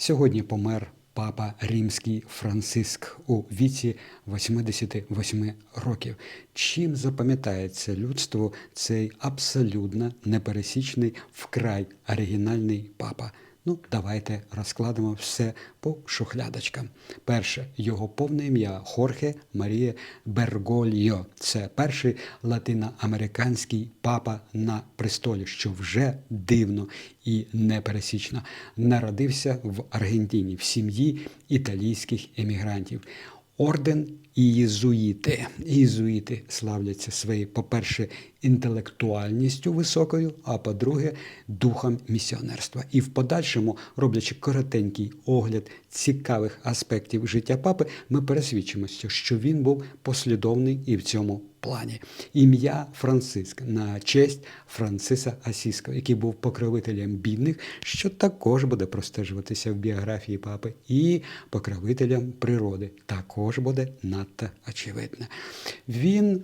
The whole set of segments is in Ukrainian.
Сьогодні помер папа римський Франциск у віці 88 років. Чим запам'ятається людству цей абсолютно непересічний вкрай оригінальний папа? Ну, давайте розкладемо все по шухлядочкам. Перше, його повне ім'я Хорхе Марія Бергольо. Це перший латиноамериканський папа на престолі, що вже дивно і непересічно. Народився в Аргентині в сім'ї італійських емігрантів. Орден і єзуїти. Єзуїти славляться своєю, по-перше, інтелектуальністю високою, а по-друге, духом місіонерства. І в подальшому, роблячи коротенький огляд цікавих аспектів життя папи, ми пересвідчимося, що він був послідовний і в цьому плані. Ім'я Франциск на честь Франциса Асіського, який був покровителем бідних, що також буде простежуватися в біографії папи, і покровителем природи також буде надто очевидно. Він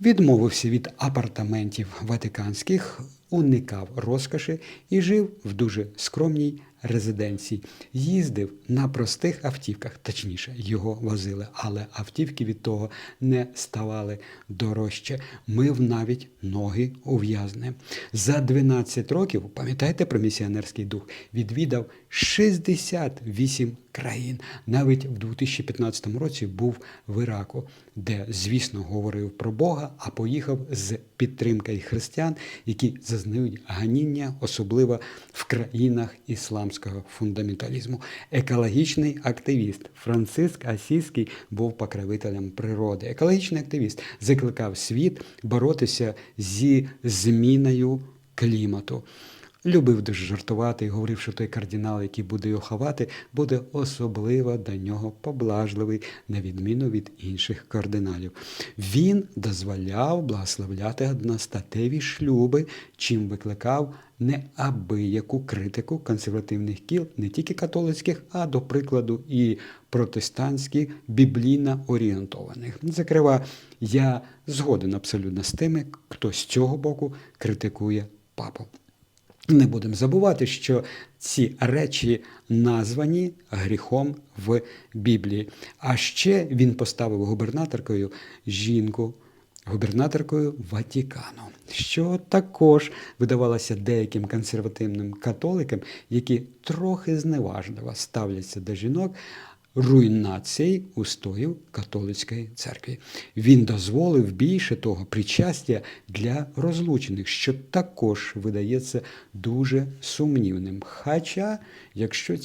відмовився від апартаментів ватиканських, уникав розкоші і жив в дуже скромній резиденції. Їздив на простих автівках, точніше, його возили, але автівки від того не ставали дорожче. Мив навіть ноги ув'язне. За 12 років, пам'ятаєте про місіонерський дух, відвідав 68 країн. Навіть в 2015 році був в Іраку, де, звісно, говорив про Бога, а поїхав з підтримкою християн, які зазнають ганіння, особливо в країнах ісламського фундаменталізму. Екологічний активіст Франциск Асійський був покровителем природи. Екологічний активіст закликав світ боротися зі зміною клімату. Любив дуже жартувати і говорив, що той кардинал, який буде його ховати, буде особливо до нього поблажливий, на відміну від інших кардиналів. Він дозволяв благословляти одностатеві шлюби, чим викликав неабияку критику консервативних кіл, не тільки католицьких, а до прикладу і протестантських, біблійно орієнтованих. Зокрема, я згоден абсолютно з тими, хто з цього боку критикує папу. Не будемо забувати, що ці речі названі гріхом в Біблії. А ще він поставив губернаторкою жінку, губернаторкою Ватикану, що також видавалося деяким консервативним католикам, які трохи зневажливо ставляться до жінок. Руйнації устоїв католицької церкви. Він дозволив більше того причастя для розлучених, що також видається дуже сумнівним. Хоча, якщо ці